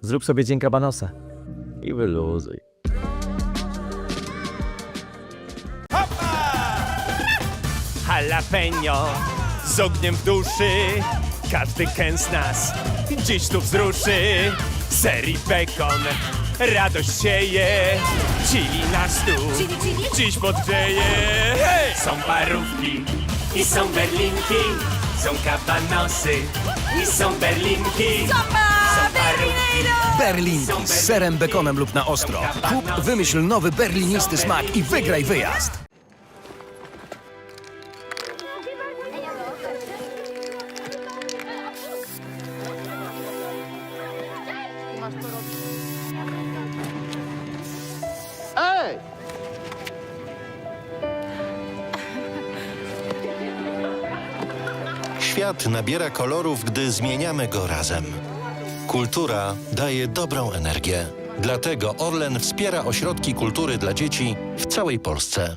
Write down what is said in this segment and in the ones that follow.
Zrób sobie dzień kabanosa. I wyluzuj. Jalapeno z ogniem w duszy Każdy kęs nas dziś tu wzruszy Ser i bekon, radość sieje Chili na stół, dziś podgrzeje Hej! Są parówki i są berlinki Są kabanosy i są berlinki. Są Berlinki z serem, bekonem lub na ostro. Kup, wymyśl nowy berlinisty smak i wygraj wyjazd. Świat nabiera kolorów, gdy zmieniamy go razem. Kultura daje dobrą energię. Dlatego Orlen wspiera ośrodki kultury dla dzieci w całej Polsce.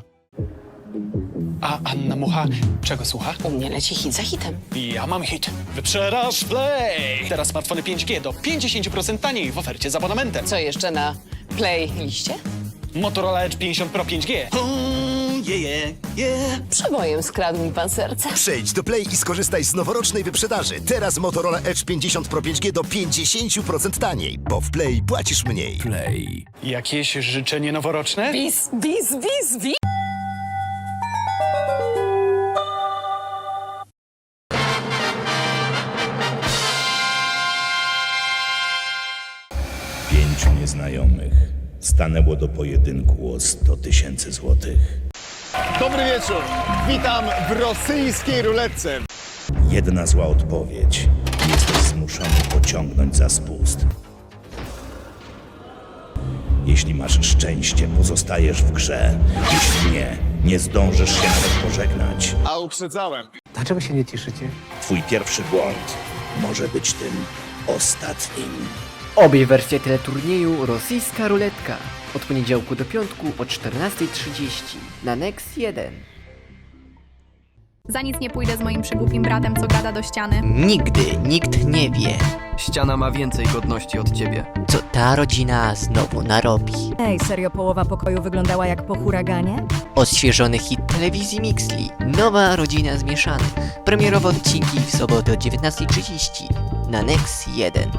A Anna Mucha czego słucha? U mnie leci hit za hitem. Ja mam hit. Wyprzedaż Play! Teraz smartfony 5G do 50% taniej w ofercie z abonamentem. Co jeszcze na playliście? Motorola Edge 50 Pro 5G. Przebojem skradł mi pan serce. Przejdź do Play i skorzystaj z noworocznej wyprzedaży. Teraz Motorola Edge 50 Pro 5G do 50% taniej, bo w Play płacisz mniej. Play. Jakieś życzenie noworoczne? Bis, bis, bis, bis. Pięciu nieznajomych stanęło do pojedynku o 100 tysięcy złotych. Dobry wieczór. Witam w rosyjskiej ruletce. Jedna zła odpowiedź. Jesteś zmuszony pociągnąć za spust. Jeśli masz szczęście, pozostajesz w grze. Jeśli nie, nie zdążysz się nawet pożegnać. A uprzedzałem. Dlaczego się nie cieszycie? Twój pierwszy błąd może być tym ostatnim. Obie wersje teleturnieju Rosyjska Ruletka. Od poniedziałku do piątku o 14.30 na Nex 1. Za nic nie pójdę z moim przygłupim bratem, co gada do ściany. Nigdy nikt nie wie, Ściana ma więcej godności od ciebie. co ta rodzina znowu narobi. Ej, serio połowa pokoju wyglądała jak po huraganie? Odświeżony hit telewizji Mixli. Nowa rodzina zmieszanych. Premierowe odcinki w sobotę o 19.30 na Nex 1.